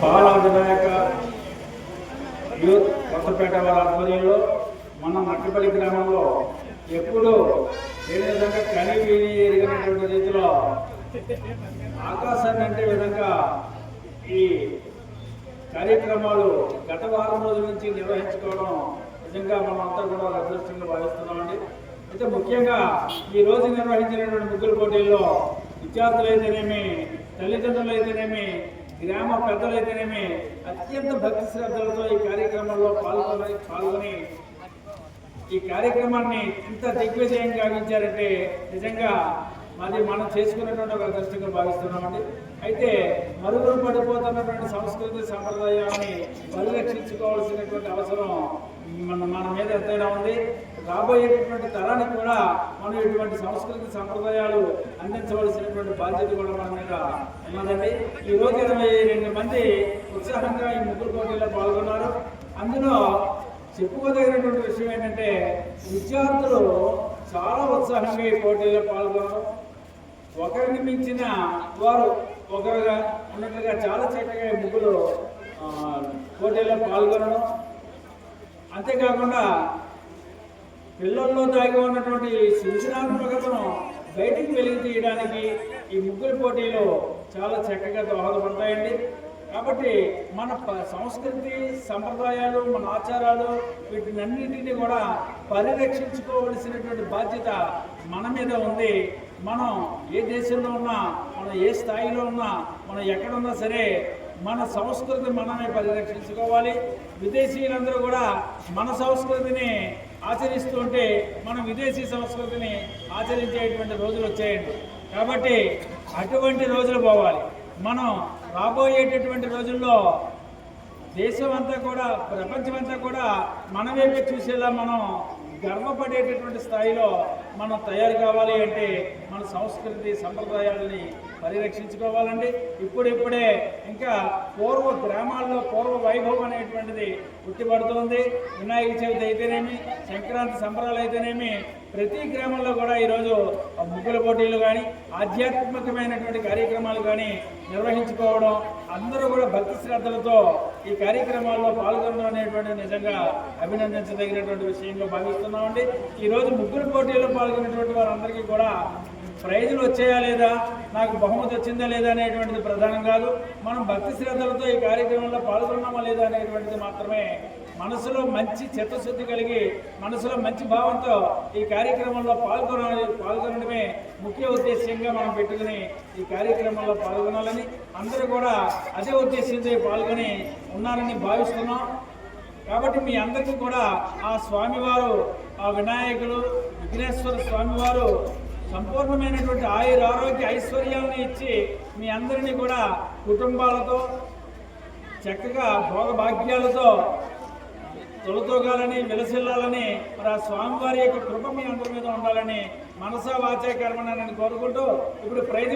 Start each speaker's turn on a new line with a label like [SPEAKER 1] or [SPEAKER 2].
[SPEAKER 1] బాలాంజనాయక youth Kothapeta వారి ఆధ్వర్యంలో మన నక్కపల్లి గ్రామంలో ఎప్పుడూ లేని విధంగా కని విని ఎరిగినటువంటి రీతిలో ఆకాశాన్ని అంటే విధంగా ఈ కార్యక్రమాలు గత వారం రోజుల నుంచి నిర్వహించుకోవడం నిజంగా మనం కూడా అదృష్టంగా భావిస్తున్నామండి. అయితే ముఖ్యంగా ఈ రోజు నిర్వహించినటువంటి ముగ్గురు పోటీల్లో విద్యార్థులైతేనేమి తల్లిదండ్రులైతేనేమి గ్రామ పెద్దలైతేనేమి అత్యంత భక్తి శ్రద్ధలతో ఈ కార్యక్రమంలో పాల్గొని పాల్గొని ఈ కార్యక్రమాన్ని ఇంత దిగ్విజయం గావించారంటే నిజంగా మాది మనం చేసుకున్నటువంటి ఒక దృష్టిగా భావిస్తున్నామండి. అయితే మరుగులు పడిపోతున్నటువంటి సంస్కృతి సంప్రదాయాన్ని పరిరక్షించుకోవాల్సినటువంటి అవసరం మన మన మీద ఎంతైనా ఉంది. రాబోయేటటువంటి తరానికి కూడా మనం ఇటువంటి సంస్కృతి సంప్రదాయాలు అందించవలసినటువంటి బాధ్యత కూడా మన మీద ఉన్నదండి. ఈరోజు ఇరవై రెండు మంది ఉత్సాహంగా ఈ ముగ్గురు పోటీలో పాల్గొన్నారు. అందులో చెప్పుకోదగినటువంటి విషయం ఏంటంటే విద్యార్థులు చాలా ఉత్సాహంగా ఈ పోటీల్లో పాల్గొనడం ఒకరిని మించిన వారు ఒకరుగా ఉన్నట్లుగా చాలా చక్కగా ఈ ముగ్గురు పోటీల్లో పోటీలో పాల్గొనడం. అంతేకాకుండా పిల్లల్లో దాగి ఉన్నటువంటి సృజనాత్మకతను బయటికి వెలికి తీయడానికి ఈ ముగ్గురు పోటీలు చాలా చక్కగా దోహదపడతాయండి కాబట్టి మన సంస్కృతి సంప్రదాయాలు మన ఆచారాలు వీటినన్నింటినీ కూడా పరిరక్షించుకోవలసినటువంటి బాధ్యత మన మీద ఉంది. మనం ఏ దేశంలో ఉన్నా మనం ఏ స్థాయిలో ఉన్నా మనం ఎక్కడున్నా సరే మన సంస్కృతి మనమే పరిరక్షించుకోవాలి. విదేశీయులందరూ కూడా మన సంస్కృతిని ఆచరిస్తూ ఉంటే మనం విదేశీ సంస్కృతిని ఆచరించేటువంటి రోజులు వచ్చాయండి. కాబట్టి అటువంటి రోజులు పోవాలి. మనం రాబోయేటటువంటి రోజుల్లో దేశం అంతా కూడా ప్రపంచం అంతా కూడా మనమేమే చూసేలా మనం గర్వపడేటటువంటి స్థాయిలో మనం తయారు కావాలి అంటే మన సంస్కృతి సంప్రదాయాలని పరిరక్షించుకోవాలండి. ఇప్పుడిప్పుడే ఇంకా పూర్వ గ్రామాల్లో పూర్వ వైభవం అనేటువంటిది ఉట్టిపడుతుంది. వినాయక చవితి అయితేనేమి సంక్రాంతి సంబరాలు అయితేనేమి ప్రతి గ్రామంలో కూడా ఈరోజు ముగ్గుల పోటీలు కానీ ఆధ్యాత్మికమైనటువంటి కార్యక్రమాలు కానీ నిర్వహించుకోవడం అందరూ కూడా భక్తి శ్రద్ధలతో ఈ కార్యక్రమాల్లో పాల్గొనడం అనేటువంటి నిజంగా అభినందించదగినటువంటి విషయంలో భావిస్తున్నామండి. ఈరోజు ముగ్గురు పోటీల్లో పాల్గొన్నటువంటి వారందరికీ కూడా ప్రైజులు వచ్చాయా లేదా నాకు బహుమతి వచ్చిందా లేదా అనేటువంటిది ప్రధానం కాదు. మనం భక్తి శ్రద్ధలతో ఈ కార్యక్రమంలో పాల్గొన్నామా లేదా అనేటువంటిది మాత్రమే మనసులో మంచి చిత్తశుద్ధి కలిగి మనసులో మంచి భావంతో ఈ కార్యక్రమంలో పాల్గొనాలి పాల్గొనడమే ముఖ్య ఉద్దేశ్యంగా మనం పెట్టుకుని ఈ కార్యక్రమంలో పాల్గొనాలని అందరూ కూడా అదే ఉద్దేశంతో పాల్గొని ఉన్నారని భావిస్తున్నాం. కాబట్టి మీ అందరికీ కూడా ఆ స్వామివారు ఆ వినాయకుడు విఘ్నేశ్వర స్వామివారు సంపూర్ణమైనటువంటి ఆయుర ఆరోగ్య ఐశ్వర్యాలను ఇచ్చి మీ అందరినీ కూడా కుటుంబాలతో చక్కగా భోగభాగ్యాలతో తొలతోగాలని వెలసిల్లాలని మరి ఆ స్వామివారి యొక్క కృప మీ అందరి మీద ఉండాలని మనసా వాచా కర్మనని కోరుకుంటూ ఇప్పుడు ప్రైజ్